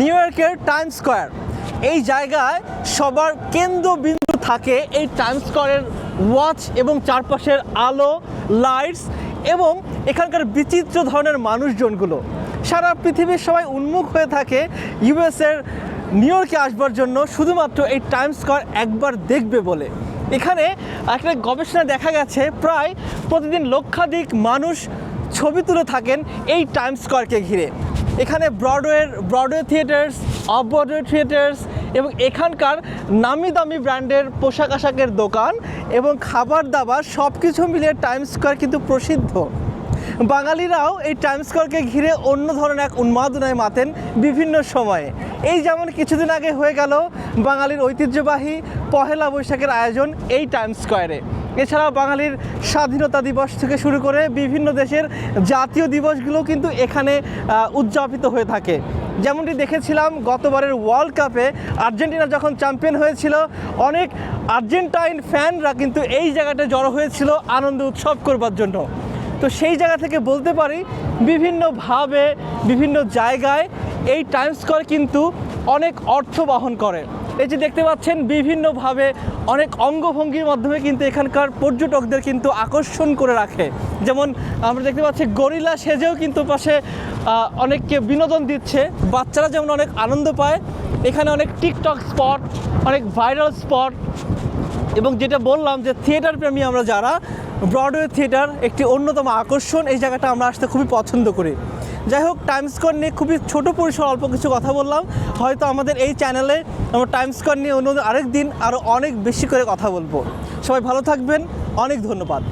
New ইয়র্কের time square এই জায়গায় সবার কেন্দ্রবিন্দু থাকে এই টাইম স্কোয়ারের ওয়াচ এবং চারপাশের আলো লাইটস এবং এখানকার বিচিত্র ধরনের মানুষজনগুলো। সারা পৃথিবীর সবাই উন্মুখ হয়ে থাকে ইউএসের নিউ ইয়র্কে আসবার জন্য, শুধুমাত্র এই টাইম স্কোয়ার একবার দেখবে বলে। এখানে একটা গবেষণা দেখা গেছে, প্রায় প্রতিদিন লক্ষাধিক মানুষ ছবি তুলে থাকেন এই টাইম স্কোয়ারকে ঘিরে। এখানে ব্রডওয়ের Broadway theatres off Broadway theatres এবং এখানকার নামি দামি ব্র্যান্ডের পোশাক আশাকের দোকান এবং খাবার দাবার সব কিছু মিলিয়ে টাইম স্কোয়ার কিন্তু প্রসিদ্ধ। বাঙালিরাও এই টাইম স্কোয়ারকে ঘিরে অন্য ধরনের এক উন্মাদনায় মাতেন বিভিন্ন সময়ে। এই যেমন কিছুদিন আগে হয়ে গেল বাঙালির ঐতিহ্যবাহী পহেলা বৈশাখের আয়োজন এই টাইম স্কোয়ারে এছাড়াও বাঙালির স্বাধীনতা দিবস থেকে শুরু করে বিভিন্ন দেশের জাতীয় দিবসগুলো কিন্তু এখানে উদযাপিত হয়ে থাকে। যেমনটি দেখেছিলাম, গতবারের ওয়ার্ল্ড কাপে আর্জেন্টিনা যখন চ্যাম্পিয়ন হয়েছিল, অনেক আর্জেন্টাইন ফ্যানরা কিন্তু এই জায়গাটা জড়ো হয়েছিল আনন্দ উৎসব করবার জন্য। তো সেই জায়গা থেকে বলতে পারি, বিভিন্নভাবে, বিভিন্ন জায়গায় এই টাইম স্কোয়ার কিন্তু অনেক অর্থ বহন করে। এই যে দেখতে পাচ্ছেন, বিভিন্নভাবে অনেক অঙ্গভঙ্গির মাধ্যমে কিন্তু এখানকার পর্যটকদের কিন্তু আকর্ষণ করে রাখে। যেমন আমরা দেখতে পাচ্ছি, গরিলা সেজেও কিন্তু পাশে অনেককে বিনোদন দিচ্ছে। বাচ্চারা যেমন অনেক আনন্দ পায়, এখানে অনেক টিকটক স্পট, অনেক ভাইরাল স্পট। এবং যেটা বললাম যে থিয়েটার প্রেমী আমরা যারা, ব্রডওয়ে থিয়েটার একটি অন্যতম আকর্ষণ, এই জায়গাটা আমরা আসতে খুবই পছন্দ করি। যাই হোক টাইম স্কোয়ার নিয়ে খুবই ছোট পরিসর অল্প কিছু কথা বললাম। হয়তো আমাদের এই চ্যানেলে আমরা টাইম স্কোয়ার নিয়ে অন্য আরেক দিন আরও অনেক বেশি করে কথা বলব। সবাই ভালো থাকবেন, অনেক ধন্যবাদ।